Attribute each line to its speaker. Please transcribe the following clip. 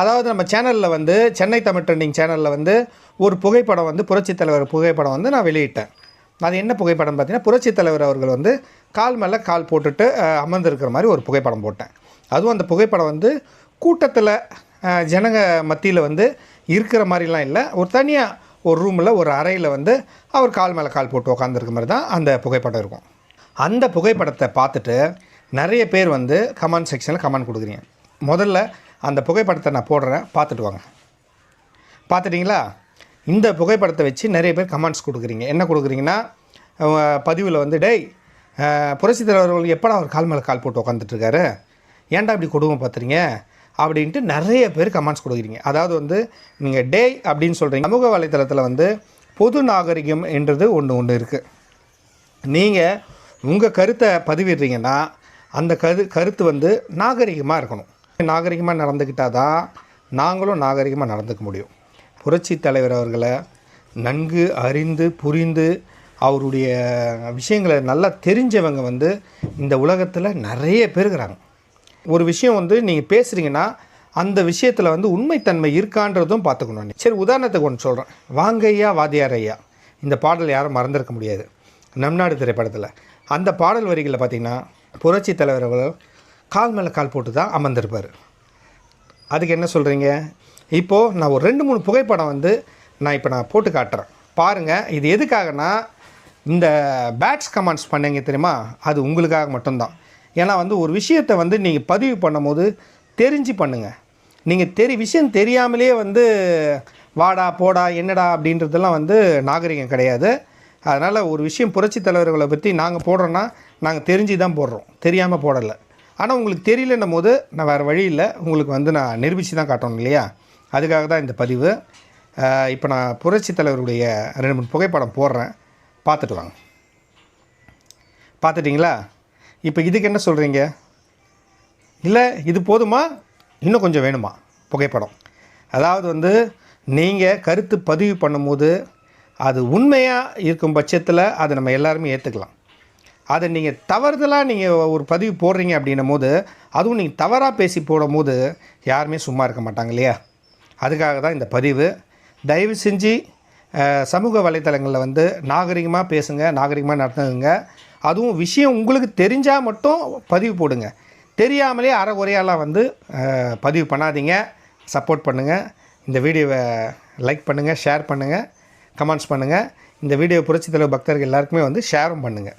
Speaker 1: அதாவது நம்ம சேனலில் வந்து சென்னை தமிழ் ட்ரெண்டிங் சேனலில் வந்து ஒரு புகைப்படம் வந்து புரட்சித் தலைவர் புகைப்படம் வந்து நான் வெளியிட்டேன். அது என்ன புகைப்படம் பார்த்தீங்கன்னா புரட்சித் தலைவர் அவர்கள் வந்து கால் மேலே கால் போட்டுட்டு அமர்ந்திருக்கிற மாதிரி ஒரு புகைப்படம் போட்டேன். அதுவும் அந்த புகைப்படம் வந்து கூட்டத்தில் ஜனங்க மத்தியில் வந்து இருக்கிற மாதிரிலாம் இல்லை. ஒரு தனியாக ஒரு ரூமில் ஒரு அறையில் வந்து அவர் கால் மேலே கால் போட்டு உட்காந்துருக்க மாதிரி தான் அந்த புகைப்படம் இருக்கும். அந்த புகைப்படத்தை பார்த்துட்டு நிறைய பேர் வந்து கமெண்ட் செக்ஷனில் கமெண்ட் கொடுக்குறீங்க. முதல்ல அந்த புகைப்படத்தை நான் போடுறேன். பார்த்துட்டு வாங்க. பார்த்துட்டிங்களா? இந்த புகைப்படத்தை வச்சு நிறைய பேர் கமெண்ட்ஸ் கொடுக்குறீங்க. என்ன கொடுக்குறீங்கன்னா பதிவில் வந்து டேய் புரட்சி தலைவர்கள் எப்படா அவர் கால் மேலே கால் போட்டு உட்காந்துட்ருக்காரு ஏன்டா இப்படி கொடுமை பார்த்துறீங்க அப்படின்ட்டு நிறைய பேர் கமெண்ட்ஸ் கொடுக்குறீங்க. அதாவது வந்து நீங்கள் டே அப்படின்னு சொல்கிறீங்க சமூக வலைத்தளத்தில் வந்து பொது நாகரிகம் என்றது ஒன்று ஒன்று இருக்குது நீங்கள் உங்கள் கருத்தை பதிவிடுறீங்கன்னா அந்த கரு கருத்து வந்து நாகரிகமாக இருக்கணும். நாகரிகமாக நடந்துக்கிட்டால் தான் நாங்களும் நாகரிகமாக நடந்துக்க முடியும். புரட்சி தலைவர் அவர்களை நன்கு அறிந்து புரிந்து அவருடைய விஷயங்களை நல்லா தெரிஞ்சவங்க வந்து இந்த உலகத்தில் நிறைய பேர் இருக்கிறாங்க. ஒரு விஷயம் வந்து நீங்கள் பேசுகிறீங்கன்னா அந்த விஷயத்தில் வந்து உண்மைத்தன்மை இருக்கான்றதும் பார்த்துக்கணும் சரி உதாரணத்துக்கு ஒன்று சொல்கிறேன் வாங்கையா வாதியார் ஐயா. இந்த பாடல் யாரும் மறந்துருக்க முடியாது. நம்நாடு திரைப்படத்தில். அந்த பாடல் வரிகளில் பார்த்தீங்கன்னா புரட்சி தலைவர் கால் மேலே கால் போட்டு தான் அமர்ந்திருப்பார். அதுக்கு என்ன சொல்கிறீங்க இப்போது நான் ஒரு ரெண்டு மூணு புகைப்படம் வந்து நான் இப்போ நான் போட்டு காட்டுறேன். பாருங்கள் இது எதுக்காகனா இந்த பேட்ஸ் கமெண்ட்ஸ் பண்ணீங்க தெரியுமா? அது உங்களுக்காக மட்டும்தான். ஏன்னா வந்து ஒரு விஷயத்தை வந்து நீங்கள் பதிவு பண்ணும்போது தெரிஞ்சு பண்ணுங்கள் நீங்கள் தெரி விஷயம் தெரியாமலே வந்து வாடா போடா என்னடா அப்படின்றதெல்லாம் வந்து நாகரிகம் கிடையாது. அதனால் ஒரு விஷயம் புரட்சி தலைவர்களை பற்றி நாங்கள் போடுறோன்னா நாங்கள் தெரிஞ்சு தான் போடுறோம். தெரியாமல் போடலை. ஆனால் உங்களுக்கு தெரியலன்னும் போது நான் வேறு வழி இல்லை. உங்களுக்கு வந்து நான் நிரூபித்து தான் காட்டணும் இல்லையா? அதுக்காக தான் இந்த பதிவு. இப்போ நான் புரட்சி தலைவருடைய ரெண்டு மூணு புகைப்படம் போடுறேன். பார்த்துட்டு வாங்க. பார்த்துட்டிங்களா? இப்போ இதுக்கு என்ன சொல்கிறீங்க இல்லை இது போதுமா? இன்னும் கொஞ்சம் வேணுமா? புகைப்படம். அதாவது வந்து நீங்கள் கருத்து பதிவு பண்ணும்போது அது உண்மையாக இருக்கும் பட்சத்தில் அதை நம்ம எல்லாருமே ஏற்றுக்கலாம் அதை நீங்கள் தவறுதலாக நீங்கள் ஒரு பதிவு போடுறீங்க அப்படின்னும் போது அதுவும் நீங்கள் தவறாக பேசி போடும்போது யாருமே சும்மா இருக்க மாட்டாங்க இல்லையா? அதுக்காக தான் இந்த பதிவு. தயவு செஞ்சு சமூக வலைத்தளங்களில் வந்து நாகரிகமாக பேசுங்க நாகரிகமாக நடத்துங்க அதுவும் விஷயம் உங்களுக்கு தெரிஞ்சால் மட்டும் பதிவு போடுங்க. தெரியாமலே அறகுறையாலாம் வந்து பதிவு பண்ணாதீங்க. சப்போர்ட் பண்ணுங்கள் இந்த வீடியோவை லைக் பண்ணுங்கள் ஷேர் பண்ணுங்கள் கமெண்ட்ஸ் பண்ணுங்கள் இந்த வீடியோ புரட்சி தலைவர் பக்தர்கள் எல்லாருக்குமே வந்து ஷேரும் பண்ணுங்கள்